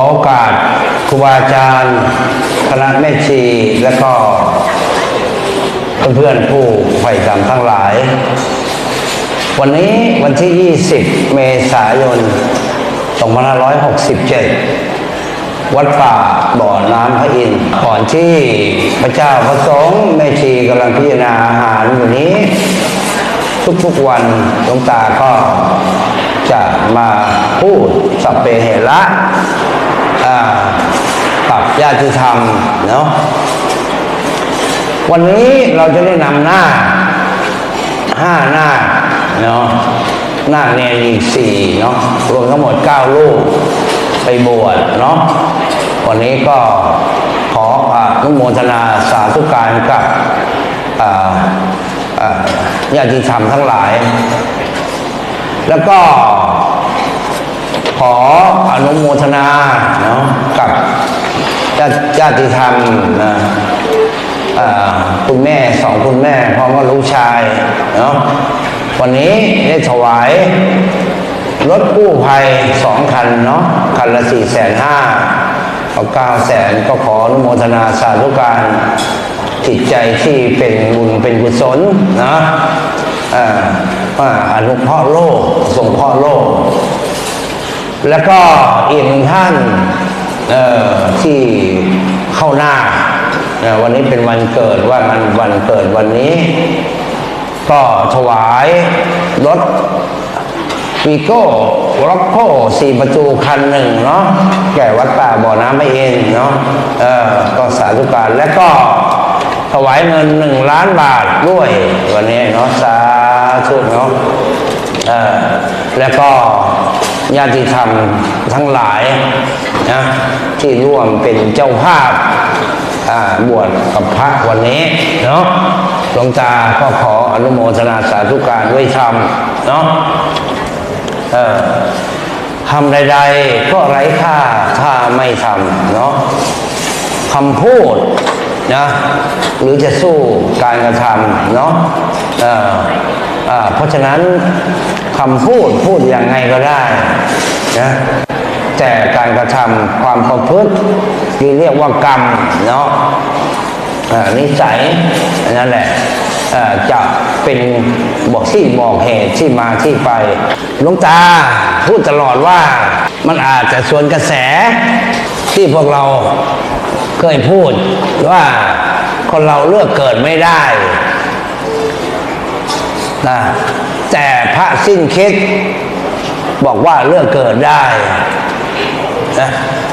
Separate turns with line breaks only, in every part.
ขอโอกาสครูบาอาจารย์คณะแม่ชีและก็เพื่อนๆผู้ใฝ่ธรรมทั้งหลาย วันนี้วันที่ 20 เมษายน 2567 วัดป่าบ่อน้ำพระอินทร์ก่อนที่พระเจ้าพระสงฆ์แม่ชีกำลังพิจารณาอาหารอยู่นี้ ทุกๆวันหลวงตาก็จะมาพูดสัพเพเหระ อ่ากับญาติธรรมเนาะวันนี้เราจะได้นำหน้าห้าหน้าเนาะหน้าเนรอีกสี่เนาะรวมทั้งหมดเก้าลูกไปบวชเนาะวันนี้ก็ขออนุโมทนาสาธุการกับอ่าญาติธรรมทั้งหลาย แล้วก็ ขออนุโมทนาเนาะกับญาติญาติธรรมนะคุณแม่สองคุณแม่พร้อมกับลูกชายเนาะวันนี้ได้ถวายรถกู้ภัยสองคันเนาะคันละสี่แสนห้าเอาเก้าแสนก็ขออนุโมทนาสาธุการจิตใจที่เป็นบุญเป็นกุศลนะอ่าว่าอนุเคราะห์โลกส่งเคราะห์โลก แล้วก็อีกหนึ่งท่านเอ่อที่เข้าหน้า วันนี้เป็นวันเกิดว่ามันวันเกิดวันนี้ ก็ถวายรถวีโก้ร็อกโก้สี่ประตูคันหนึ่งเนาะแก่วัดป่าบ่อน้ำไม่เองเนาะเออก็สาธุการและก็ถวายเงินหนึ่งล้านบาทด้วย วันนี้เนาะสาธุเนาะเออแล้วก็ ญาติธรรมทั้งหลายนะที่ร่วมเป็นเจ้าภาพบวชกับพระวันนี้เนาะหลวงตาก็ขออนุโมทนาสาธุการด้วยธรรมเนาะทำใดๆก็ไร้ค่าถ้าไม่ทำเนาะคำพูด นะหรือจะสู้การกระทำเนาะเอออ่าเพราะฉะนั้นคำพูดพูดยังไงก็ได้นะแต่การกระทำความประพฤติที่เรียกว่ากรรมเนาะนิสัยนั่นแหละจะเป็นบอกที่บอกเหตุที่มาที่ไปหลวงตาพูดตลอดว่ามันอาจจะส่วนกระแสที่พวกเรา เคยพูดว่าคนเราเลือกเกิดไม่ได้นะแต่พระสิ้นคิด บอกว่าเลือกเกิดได้นะ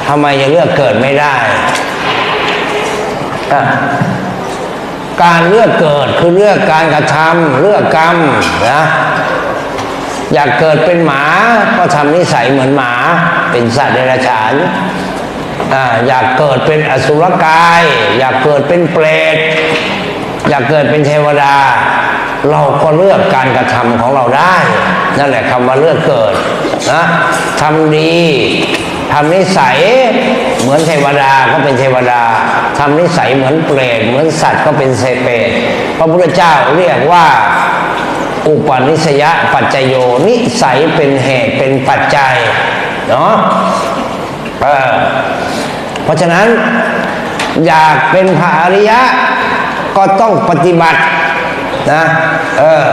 ทำไมจะเลือกเกิดไม่ได้อะการเลือกเกิดคือเลือกการกระทำเลือกกรรมนะอยากเกิดเป็นหมาก็ทำนิสัยเหมือนหมา เป็นสัตว์เดรัจฉาน อยากเกิดเป็นอสุรกาย อยากเกิดเป็นเปรตอยากเกิดเป็นเทวดา เราก็เลือกการกระทำของเราได้ นั่นแหละคำว่าเลือกเกิดนะทำดีทำนิสัยเหมือนเทวดาก็เป็นเทวดาทำนิสัยเหมือนเปรตเหมือนสัตว์ก็เป็นเซเปรตพระพุทธเจ้าเรียกว่าอุปนิสยปัจจโยนิสัยเป็นเหตุเป็นปัจจัยเนาะ เพราะฉะนั้นอยากเป็นพระอริยะ ก็ต้องปฏิบัตินะเออ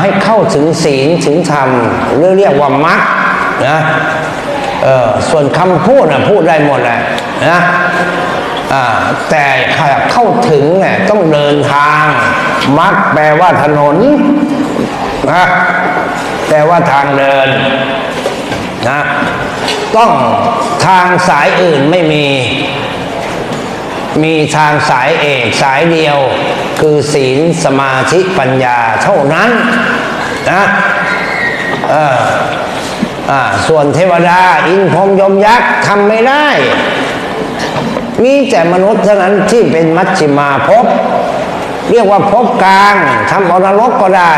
ให้เข้าถึงศีลถึงธรรมหรือเรียกว่ามรรคนะเออส่วนคำพูดนะพูดได้หมดแหละนะอ่าแต่เข้าถึงเนี่ยต้องเดินทางมรรคแปลว่าถนนนะแปลว่าทางเดินนะ ต้องทางสายอื่นไม่มี มีทางสายเอกสายเดียว คือศีลสมาธิปัญญาเท่านั้นนะเออส่วนเทวดา อินพรมยมยักษ์ทำไม่ได้ มีแต่มนุษย์เท่านั้นที่เป็นมัชฌิมาภพเรียกว่าภพกลางทำเอานรกก็ได้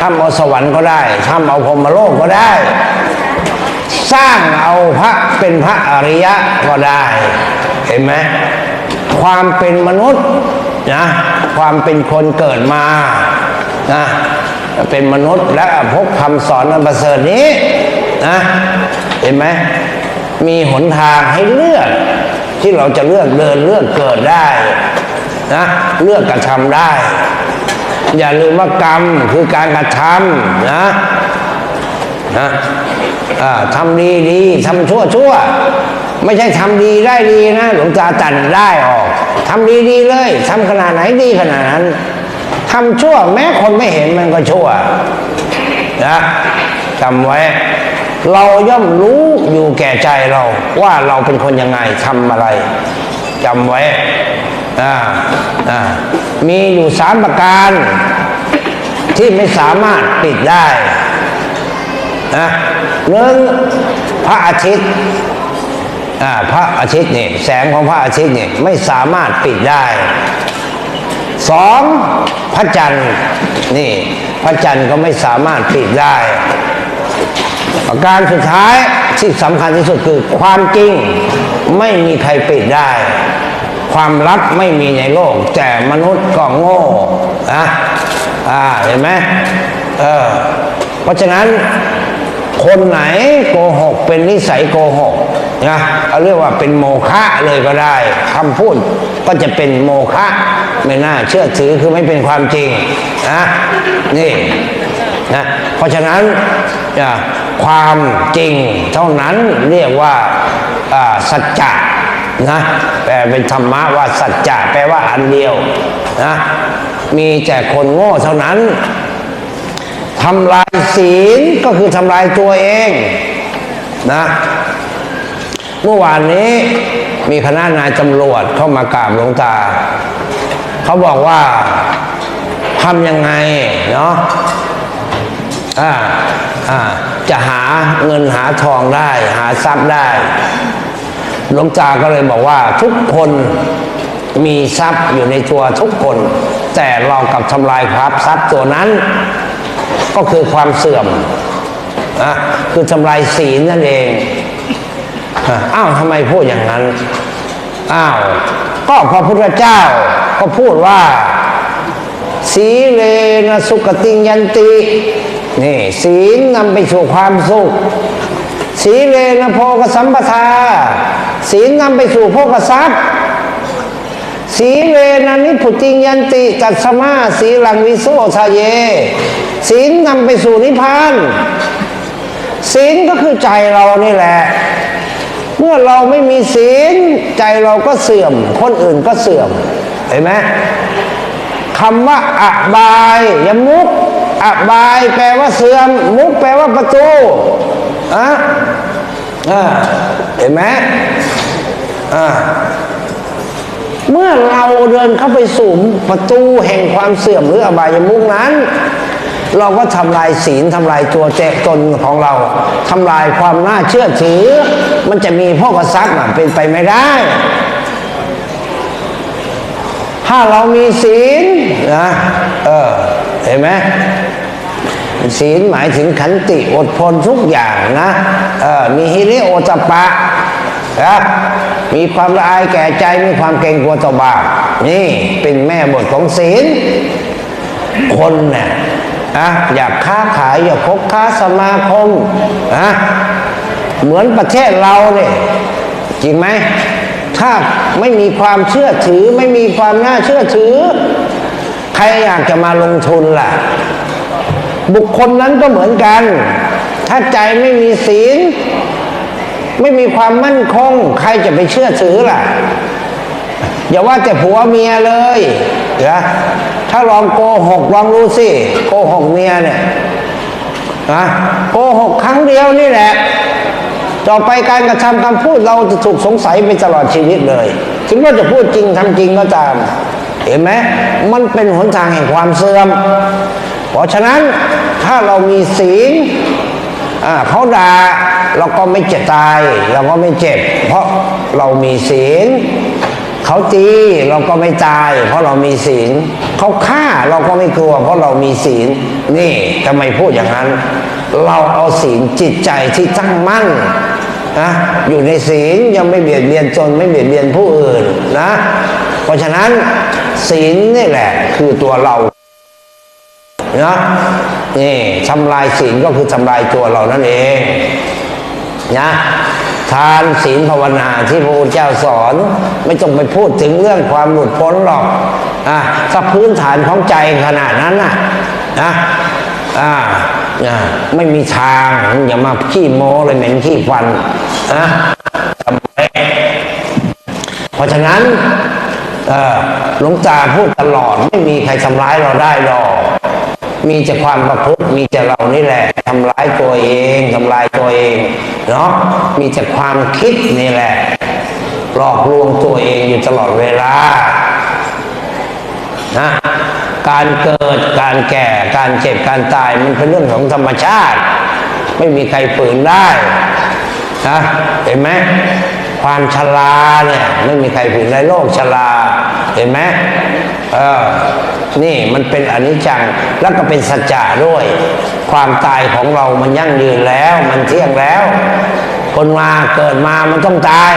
ทำเอาสวรรค์ก็ได้ทำเอาพรมโลกก็ได้ สร้างเอาพระเป็นพระอริยะก็ได้ เห็นไหมความเป็นมนุษย์นะความเป็นคนเกิดมานะเป็นมนุษย์และพบคำสอนอันประเสริฐนี้นะเห็นไหมมีหนทางให้เลือก ที่เราจะเลือกเดินเลือกเกิดได้นะเลือกกระทำได้ อย่าลืมว่ากรรมคือการกระทำนะ นะทำดีดีทำชั่วชั่วไม่ใช่ทำดีได้ดีนะหลวงตาตันได้ออกทำดีดีเลยทำขนาดไหนดีขนาดนั้นทำชั่วแม้คนไม่เห็นมันก็ชั่วนะจำไว้ เราย่อมรู้อยู่แก่ใจเราว่าเราเป็นคนยังไงทำอะไรจำไว้อ่าอ่ามีอยู่สามประการที่ไม่สามารถปิดได้ นะหนึ่งพระอาทิตย์พระอาทิตย์เนี่ยแสงของพระอาทิตย์เนี่ยไม่สามารถปิดได้สองพระจันทร์นี่พระจันทร์ก็ไม่สามารถปิดได้ประการสุดท้ายที่สำคัญที่สุดคือความจริงไม่มีใครปิดได้ ความลับไม่มีในโลก แต่มนุษย์ก็โง่นะอ่าเห็นไหมเออเพราะฉะนั้น คนไหนโกหก เป็นนิสัยโกหกนะเขาเรียกว่าเป็นโมฆะเลยก็ได้คำพูดก็จะเป็นโมฆะไม่น่าเชื่อถือคือไม่เป็นความจริงนะนี่นะเพราะฉะนั้นอ่าความจริงเท่านั้นเรียกว่าอ่าสัจจะนะแปลเป็นธรรมะว่าสัจจะแปลว่าอันเดียวนะมีแต่คนโง่เท่านั้น ทำลายศีลก็คือทำลายตัวเองนะเมื่อวานนี้มีคณะนายตำรวจเข้ามากราบหลวงตา เขาบอกว่าทำยังไงเนาะอ่าอ่าจะหาเงินหาทองได้ หาทรัพย์ได้ หลวงตาก็เลยบอกว่าทุกคนมีทรัพย์อยู่ในตัวทุกคน แต่เรากับทำลายครับทรัพย์ตัวนั้น ก็คือความเสื่อมนะคือทำลายศีลนั่นเองอะอ้าวทำไมพูดอย่างนั้นอ้าวก็พระพุทธเจ้าก็พูดว่า สีเลนะสุขติงยันตินี่ศีลนำไปสู่ความสุข สีเลนะโภกสัมปทา ศีลนำไปสู่โภกทรัพย์ สีเลนะนิพุติงยันติตัสสมาสีลังวิโสทะเย ศีลนำไปสู่นิพพานศีลก็คือใจเรานี่แหละ เมื่อเราไม่มีศีลใจเราก็เสื่อม คนอื่นก็เสื่อม เห็นไหมคำว่าอบายยมุกอบาย แปลว่าเสื่อม มุกแปลว่าประตูอะอ่าเห็นไหมอ่า เมื่อเราเดินเข้าไปสู่ประตูแห่งความเสื่อมหรืออบายมุกนั้น เราก็ทำลายศีลทำลายตัวเจตนของเราทำลายความน่าเชื่อถือ มันจะมีพ่อกระซักน่ะเป็นไปไม่ได้ ถ้าเรามีศีลนะเออเห็นไหมศีลหมายถึงขันติอดทนทุกอย่างนะเออมีฮิริโอตปปะนะ มีความละอายแก่ใจมีความเกรงกลัวต่อบาปนี่เป็นแม่บทของศีล คนเนี่ยนะอยากค้าขายอยากคบค้าสมาคมนะเหมือนประเทศเราเนี่ยจริงไหมถ้าไม่มีความเชื่อถือ ไม่มีความน่าเชื่อถือ ใครอยากจะมาลงทุนล่ะ บุคคลนั้นก็เหมือนกัน ถ้าใจไม่มีศีล ไม่มีความมั่นคง ใครจะไปเชื่อถือล่ะ อย่าว่าแต่ผัวเมียเลยนะถ้าลองโกหกลองรู้สิโกหกเมียเนี่ยนะโกหกครั้งเดียวนี่แหละต่อไปการกระทำคำพูดเราจะถูกสงสัยไปตลอดชีวิตเลย ถึงว่าจะพูดจริงทำจริงก็ตาม เห็นไหมมันเป็นหนทางแห่งความเสื่อม เพราะฉะนั้นถ้าเรามีศีลเขาด่า เราก็ไม่เจ็บตาย เราก็ไม่เจ็บ เพราะเรามีศีลเขาตีเราก็ไม่ตาย เพราะเรามีศีลเขาฆ่าเราก็ไม่กลัว เพราะเรามีศีลนี่ทำไมพูดอย่างนั้น เราเอาศีลจิตใจที่ตั้งมั่นนะอยู่ในศีลยังไม่เบียดเบียนตนไม่เบียดเบียนผู้อื่นนะ เพราะฉะนั้นศีลนี่แหละคือตัวเรานะนี่ทำลายศีลก็คือทำลายตัวเรานั่นเอง นะทานศีลภาวนาที่พระพุทธเจ้าสอน ไม่ต้องไปพูดถึงเรื่องความหลุดพ้นหรอกอะถ้าพื้นฐานของใจขนาดนั้นน่ะนะอ่าอ่าไม่มีทางอย่ามาขี้โม้เลยเหม็นขี้ฟันนะทำไเพราะฉะนั้นหลวงตาพูดตลอดไม่มีใครทำร้ายเราได้หรอก มีแต่ความประพฤติมีแต่เรานี่แหละทำร้ายตัวเองทำลายตัวเองเนาะมีแต่ความคิดนี่แหละ หลอกลวงตัวเองอยู่ตลอดเวลานะการเกิดการแก่การเจ็บการตายมันเป็นเรื่องของธรรมชาติ ไม่มีใครฝืนได้นะเห็นไหมความชราเนี่ยไม่มีใครฝืนในโลกชรา เห็นไหมเออนี่มันเป็นอนิจจังแล้วก็เป็นสัจจะด้วย ความตายของเรามันยั่งยืนแล้ว มันเที่ยงแล้ว คนมาเกิดมามันต้องตาย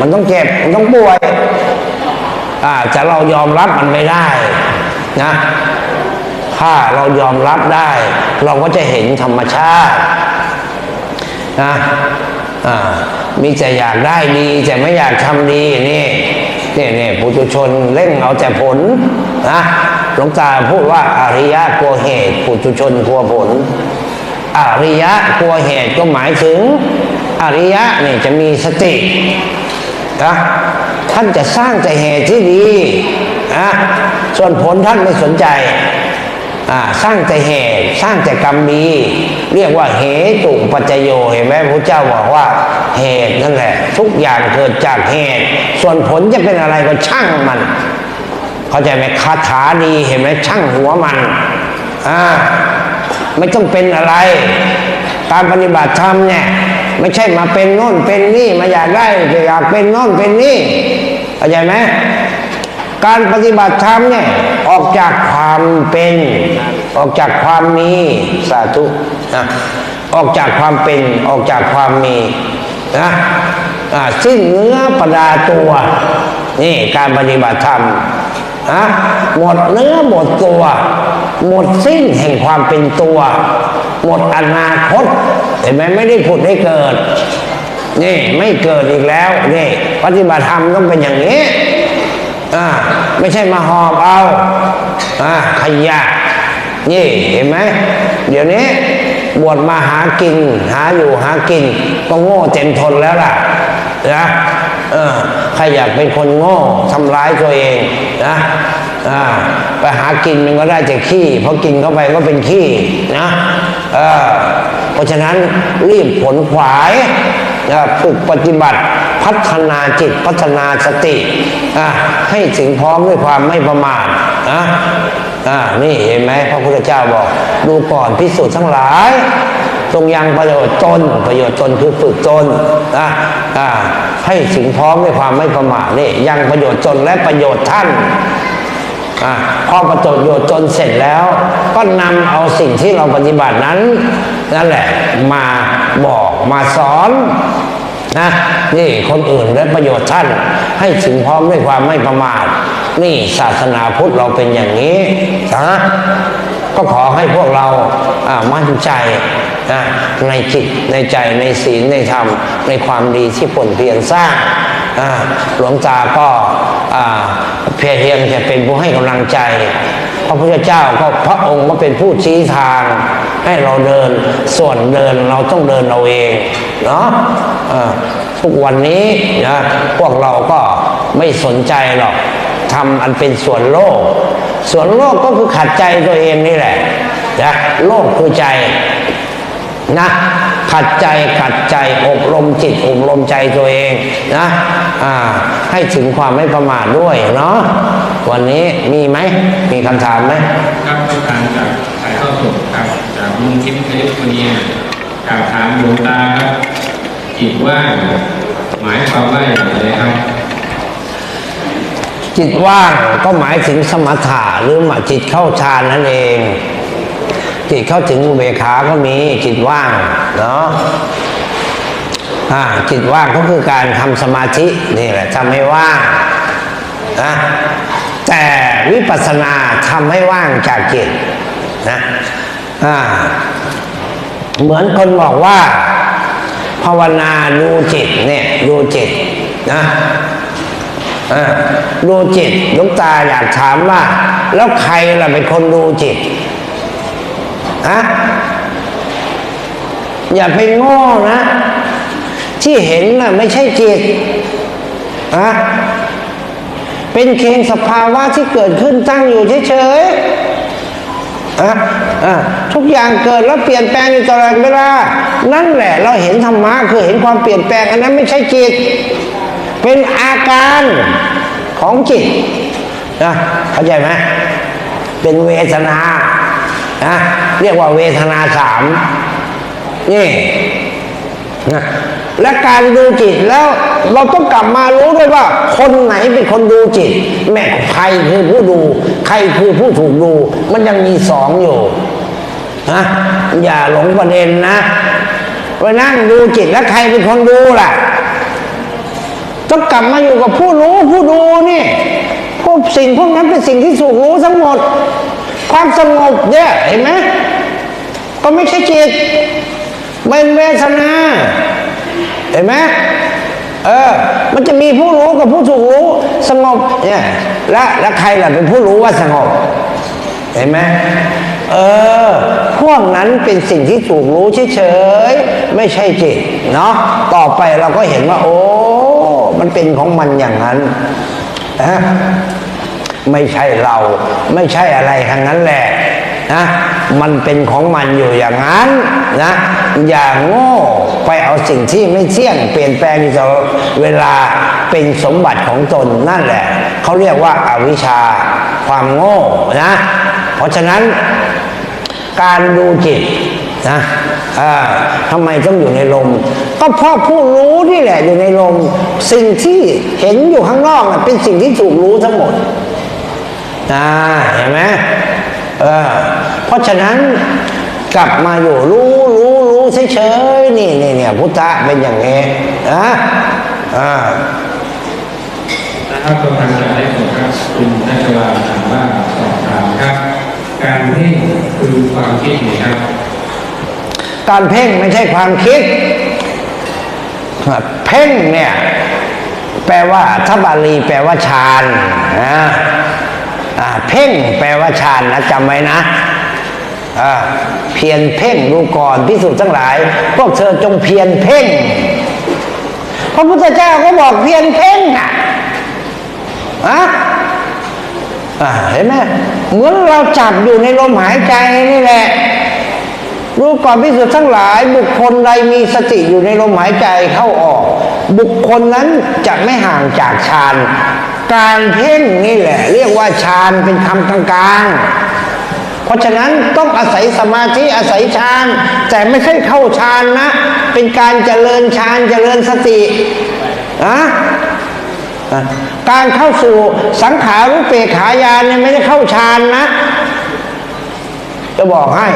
มันต้องเจ็บมันต้องป่วยอ่าจะเรายอมรับมันไม่ได้นะถ้าเรายอมรับได้ เราก็จะเห็นธรรมชาตินะมีแต่อยากได้ดีแต่ไม่อยากทำดีนี่ เนี่ยเนี่ยปุถุชนเร่งเอาแต่ผลนะหลวงตาพูดว่าอริยะกลัวเหตุปุถุชนกลัวผล อริยะกลัวเหตุก็หมายถึง อริยะนี่จะมีสตินะท่านจะสร้างแต่เหตุที่ดีนะส่วนผลท่านไม่สนใจ สร้างแต่เหตุสร้างแต่กรรมดี เรียกว่าเหตุปัจจโยเห็นไหมพระเจ้าบอกว่าเหตุนั่นแหละทุกอย่างเกิดจากเหตุ ส่วนผลจะเป็นอะไรก็ช่างมัน เข้าใจไหมคาถาดีเห็นไหมช่างหัวมันอ่าไม่ต้องเป็นอะไร การปฏิบัติธรรมเนี่ยไม่ใช่มาเป็นโน่นเป็นนี่มาอยากได้อยากเป็นโน่นเป็นนี่เข้าใจไหมการปฏิบัติธรรมเนี่ย ออกจากความเป็น ออกจากความมีสาธุนะออกจากความเป็นออกจากความมีนะสิ้นเนื้อประดาตัว นี่การปฏิบัติธรรมนะหมดเนื้อหมดตัว หมดสิ้นแห่งความเป็นตัว หมดอนาคตเห็นไหมไม่ได้ผุดได้เกิด นี่ไม่เกิดอีกแล้วนี่ปฏิบัติธรรมต้องเป็นอย่างนี้ อ่าไม่ใช่มาหอบเอาอ่าขยะนี่เห็นไหมเดี๋ยวนี้บวชมาหากิน หาอยู่หากิน ก็โง่เต็มทนแล้วล่ะนะเออใครอยากเป็นคนโง่ทำร้ายตัวเองนะอ่าไปหากินมันก็ได้แต่ขี้เพราะกินเข้าไปก็เป็นขี้นะเออเพราะฉะนั้นรีบผลขวายนะฝึกปฏิบัติ พัฒนาจิตพัฒนาสติให้ถึงพร้อมด้วยความไม่ประมาทนะนี่เห็นไหมพระพุทธเจ้าบอก ดูก่อนพิสูจน์ทั้งหลายจงยังประโยชน์ตนประโยชน์ตนคือฝึกตนนะให้ถึงพร้อมด้วยความไม่ประมาทนี่ยังประโยชน์ตนและประโยชน์ท่านอพอประโยชน์ตนเสร็จแล้ว ก็นำเอาสิ่งที่เราปฏิบัตินั้น นั่นแหละมาบอกมาสอน นะนี่คนอื่นและประโยชน์ท่าน ให้ถึงพร้อมด้วยความไม่ประมาท นี่ศาสนาพุทธเราเป็นอย่างนี้นะก็ขอให้พวกเรามั่นใจนะในจิตในใจในศีลในธรรม ในความดีที่ผลเพียรสร้างหลวงตาก็เพียงเพียงจะเป็นผู้ให้กำลังใจ พระพุทธเจ้าก็พระองค์ก็เป็นผู้ชี้ทาง ให้เราเดิน ส่วนเดินเราต้องเดินเราเองเนาะทุกวันนี้นะพวกเราก็ไม่สนใจหรอกทำอันเป็นส่วนโลก ส่วนโลกก็คือขัดใจตัวเองนี่แหละนะโลกคือใจนะขัดใจขัดใจอบรมจิตอบรมใจตัวเองนะอ่าให้ถึงความไม่ประมาทด้วยเนาะวันนี้มีไหมมีคำถามไหม
ครับต้องการจากถ่ายทอดสดครับจาก มุงทิพย์คลิฟอร์เนียจากถามหลวงตาครับจิตว่างหมายความว่าอย่างไรครับ
จิตว่างก็หมายถึงสมถะหรือหมาจิตเข้าฌานนั่นเอง จิตเข้าถึงอุเบกขาก็มีจิตว่างเนาะจิตว่างก็คือการทำสมาธินี่แหละทำให้ว่างนะแต่วิปัสสนาทำให้ว่างจากจิตนะ อ่า เหมือนคนบอกว่า ภาวนาดูจิตเนี่ยดูจิตนะดูจิตลุงตาอยากถามว่า แล้วใครล่ะเป็นคนดูจิตฮะอย่าไปโง่นะ ที่เห็นน่ะไม่ใช่จิตอะเป็นเพียงสภาวะที่เกิดขึ้นตั้งอยู่เฉยๆ อะอะทุกอย่างเกิดแล้วเปลี่ยนแปลงอยู่ตลอดเวลา นั่นแหละเราเห็นธรรมะคือเห็นความเปลี่ยนแปลงอันนั้นไม่ใช่จิต เป็นอาการของจิตนะเข้าใจไหมเป็นเวทนานะเรียกว่าเวทนาสามนี่นะ และการดูจิตแล้วเราต้องกลับมารู้ด้วยว่า คนไหนเป็นคนดูจิต แม่ใครคือผู้ดู ใครคือผู้ถูกดู มันยังมีสองอยู่นะอย่าหลงประเด็นนะไปนั่งดูจิตแล้วใครเป็นคนดูล่ะต้องกลับมาอยู่กับผู้รู้ผู้ดูนี่พวกสิ่งพวกนั้นเป็นสิ่งที่ถูกรู้ทั้งหมด ความสงบเนี่ยเห็นไหมก็ไม่ใช่จิตเป็นเวทนา เห็นไหมเออ มันจะมีผู้รู้กับผู้ถูกรู้สงบเนี่ยและและใครล่ะเป็นผู้รู้ว่าสงบ เห็นไหมเออ พวกนั้นเป็นสิ่งที่ถูกรู้เฉยๆไม่ใช่จิตเนาะต่อไปเราก็เห็นว่า โอ้มันเป็นของมันอย่างนั้นนะไม่ใช่เรา ไม่ใช่อะไรทั้งนั้นแหละนะ มันเป็นของมันอยู่อย่างนั้นนะ อย่าโง่ไปเอาสิ่งที่ไม่เที่ยงเปลี่ยนแปลงอยู่ตลอดเวลาเป็นสมบัติของตนนั่นแหละ เขาเรียกว่าอาวิชชาความโง่นะ เพราะฉะนั้นการดูจิตนะทำไมต้องอยู่ในลม ก็เพราะผู้รู้นี่แหละอยู่ในลม สิ่งที่เห็นอยู่ข้างนอกเป็นสิ่งที่ถูกรู้ทั้งหมดนะเห็นไหมเออ เพราะฉะนั้นกลับมาอยู่รู้รู้รู้เฉยๆนี่นี่เนี่ยพุทธะเป็นอย่างนี้นะอ่า
นะครับกำลังจะได้สดครับคุณนัชวาถามว่าสอบถามครับ การเพ่งคือความคิดนะครับ
การเพ่งไม่ใช่ความคิดเพ่งเนี่ยแปลว่าถ้าบาลีแปลว่าฌานนะอ่าเพ่งแปลว่าฌานนะจำไว้นะอ่า เพียรเพ่งดูก่อนพิสูจน์ทั้งหลาย พวกเธอจงเพียรเพ่ง พระพุทธเจ้าก็บอกเพียรเพ่งอะอะอ่าเห็นไหมเหมือนเราจับอยู่ในลมหายใจนี่แหละรู้ก่อนพิสูจน์ทั้งหลาย บุคคลใดมีสติอยู่ในลมหายใจเข้าออก บุคคลนั้นจะไม่ห่างจากฌานการเพ่งนี่แหละ เรียกว่าฌานเป็นคำกลางๆ ราะฉะนั้นต้องอาศัยสมาธิอาศัยฌานแต่ไม่ใช่เข้าฌานนะ เป็นการเจริญฌานเจริญสติอะการเข้าสู่สังขารุเปขายานเนี่ยไม่ได้เข้าฌานนะ จะบอกให้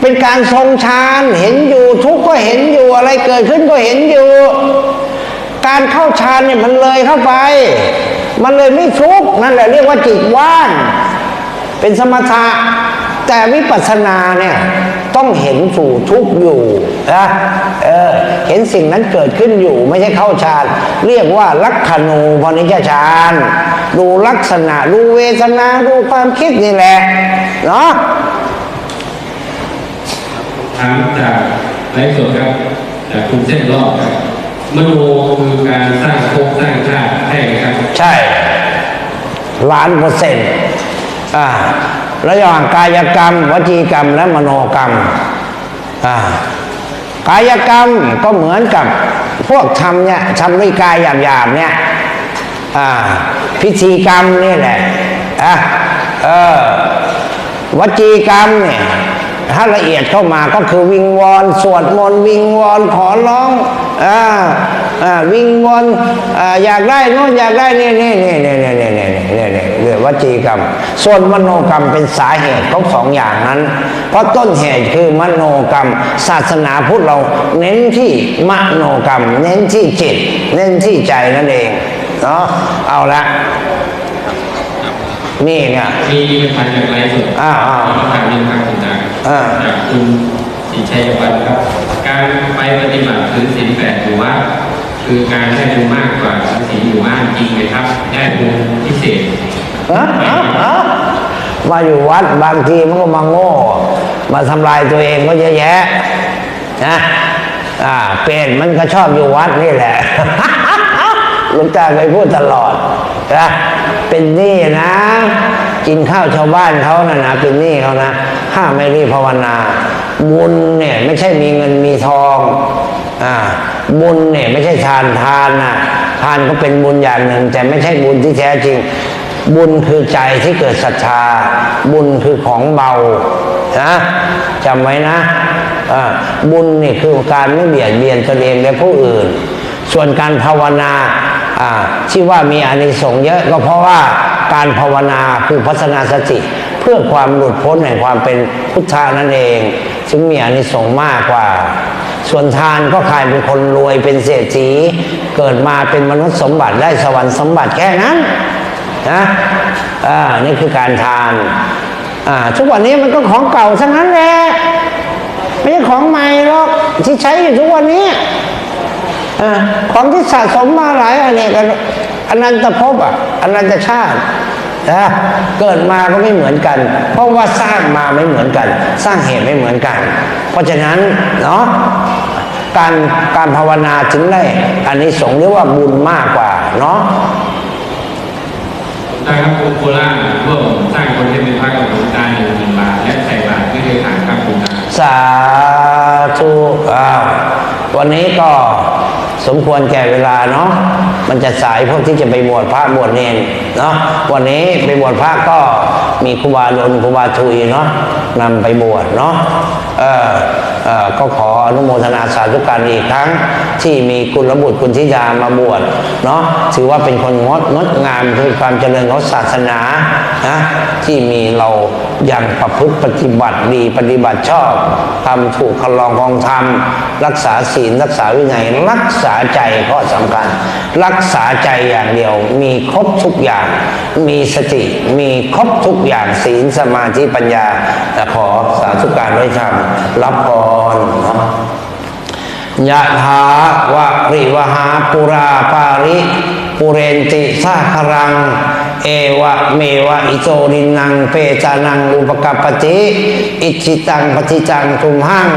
เป็นการทรงฌานเห็นอยู่ทุกข์ก็เห็นอยู่อะไรเกิดขึ้นก็เห็นอยู่ การเข้าฌานเนี่ยมันเลยเข้าไป มันเลยไม่ทุกข์นั่นแหละเรียกว่าจิตว่าง เป็นสมถะแต่วิปัสสนาเนี่ยต้องเห็นสู่ทุกข์อยู่นะเออเห็นสิ่งนั้นเกิดขึ้นอยู่ไม่ใช่เข้าฌานเรียกว่าลักขณูพนิจฌานดูลักษณะดูเวทนาดูความคิดนี่แหละเนาะ
ถามจากไลฟ์สดครับจากคุณเส้นรอบครับมโนคือการสร้างภพสร้างชาติใช่ไหมครับ
ใช่ล้านเปอร์เซ็นต์ อ่าระหว่างกายกรรม วจีกรรมและมโนกรรมอ่ากายกรรมก็เหมือนกับพวกทำเนี่ยทำด้วยกายหยาบๆเนี่ยอ่าพิธีกรรมนี่แหละอะเออวจีกรรมเนี่ยถ้าละเอียดเข้ามาก็คือวิงวอนสวดมนต์วิงวอนขอร้องอ่า วิงวอนอ่าอยากได้โน่นอยากได้นี่นี่นี่นี่นี่นี่นี่นี่นี่เรื่องวจีกรรม ส่วนมโนกรรมเป็นสาเหตุของสองอย่างนั้น เพราะต้นเหตุคือมโนกรรม ศาสนาพุทธเราเน้นที่มโนกรรม เน้นที่จิต เน้นที่ใจนั่นเองเนาะเอาละนี่เนี่ย
มีมีคำถามจากไลฟ์สด
อ่าอ่า
คำถามหนึงครับคุณตา
อ่า
จากคุณจิจิตชัยวัฒน์ครับ การไปปฏิบัติถือศีลแปดอยู่วัด คือการได้บุญมากกว่าศีลอยู่บ้านจริงไหมครับ ได้บุญพิเศษ
ฮะฮะฮะมาอยู่วัดบางทีมันก็มาโง่ มาทำลายตัวเองก็เยอะแยะนะอ่าเป็นมันก็ชอบอยู่วัดนี่แหละหลุงตาเคยพูดตลอดนะเป็นหนี้นะ กินข้าวชาวบ้านเขานะนะเป็นหนี้เขานะห้าไม่รีภาวนา บุญเนี่ย ไม่ใช่มีเงินมีทอง บุญเนี่ยไม่ใช่ทานทานนะทานก็เป็นบุญอย่างหนึ่ง แต่ไม่ใช่บุญที่แท้จริง บุญคือใจที่เกิดศรัทธา บุญคือของเบานะจำไว้นะบุญนี่คือการไม่เบียดเบียนตนเองและผู้อื่น ส่วนการภาวนาที่ว่ามีอานิสงส์เยอะก็เพราะว่าการภาวนาคือพัฒนาสติ เพื่อความหลุดพ้นแห่งความเป็นพุทธานั่นเองจึงมีอานิสงส์มากกว่า ส่วนทานก็กลายเป็นคนรวยเป็นเศรษฐีเกิดมาเป็นมนุษย์สมบัติได้สวรรค์สมบัติแค่นั้นนะอ่านี่คือการทานอ่าทุกวันนี้มันก็ของเก่าทั้งนั้นแหละไม่ใช่ของใหม่หรอกที่ใช้อยู่ทุกวันนี้อ่าของที่สะสมมาหลายอันเนี่ยกันอนันตภพอะอนันตชาติ นะเกิดมาก็ไม่เหมือนกัน เพราะว่าสร้างมาไม่เหมือนกัน สร้างเหตุไม่เหมือนกัน เพราะฉะนั้นเนาะการการภาวนาถึงได้อันนี้สงส์เรียกว่าบุญมากกว่าเนาะ
ได้ครับคุณโคราชร่วมสร้างคนที่เป็นพระกับหลวงตาหนึ่งหมื่นบาทและใส่บาตรไม่เคยขาดครับคุณตา
สาธุอ้าววันนี้ก็สมควรแก่เวลาเนาะ มันจะสายพวกที่จะไปบวชพระบวชเนนเนาะวันนี้ไปบวชพระก็มีครูบาลนครูบาทุยเนาะนำไปบวชเนาะเออเออ ก็ขออนุโมทนาสาธุการอีกครั้ง ที่มีกุลบุตรคุณธิดามาบวชเนาะถือว่าเป็นคนงดงดงามคือความเจริญของศาสนานะที่มีเราอย่างประพฤติปฏิบัติดีปฏิบัติชอบทำถูกคลองของธรรม รักษาศีลรักษาวินัยรักษาใจข้อสำคัญ รักษาใจอย่างเดียว มีครบทุกอย่าง มีสติมีครบทุกอย่างศีลสมาธิปัญญาแต่ขอสาธุการไว้ทำรับพร เนาะยะถาวะริวหาปุราปาริปุเรนติสาครัง เอวะเมวะอิโตรินังเปตานังอุปกปติ อิจิตังปฏิจังทุมหัง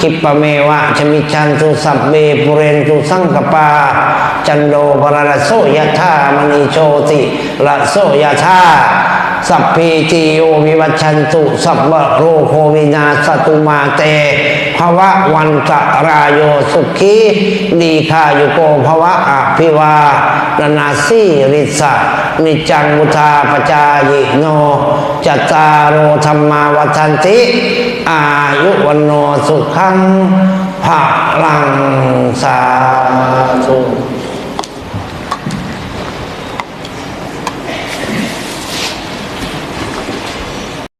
คิปะเมวะชมิชันตุสัพเบปุเรนตุสังกปา จันโดปรระโสยะธามณีโชติระโสยะธาสัพพีติโยวิวัชันตุสัพพะโรโควินาสตุมาเต วะวันตรายโยสุขีดีคายุโกภวะอภิวานานาสีริสะนิจังมุทาปจายโนจัตตารโอธรรมาวัันติ อายุวันโนสุขังภะลังสาธุ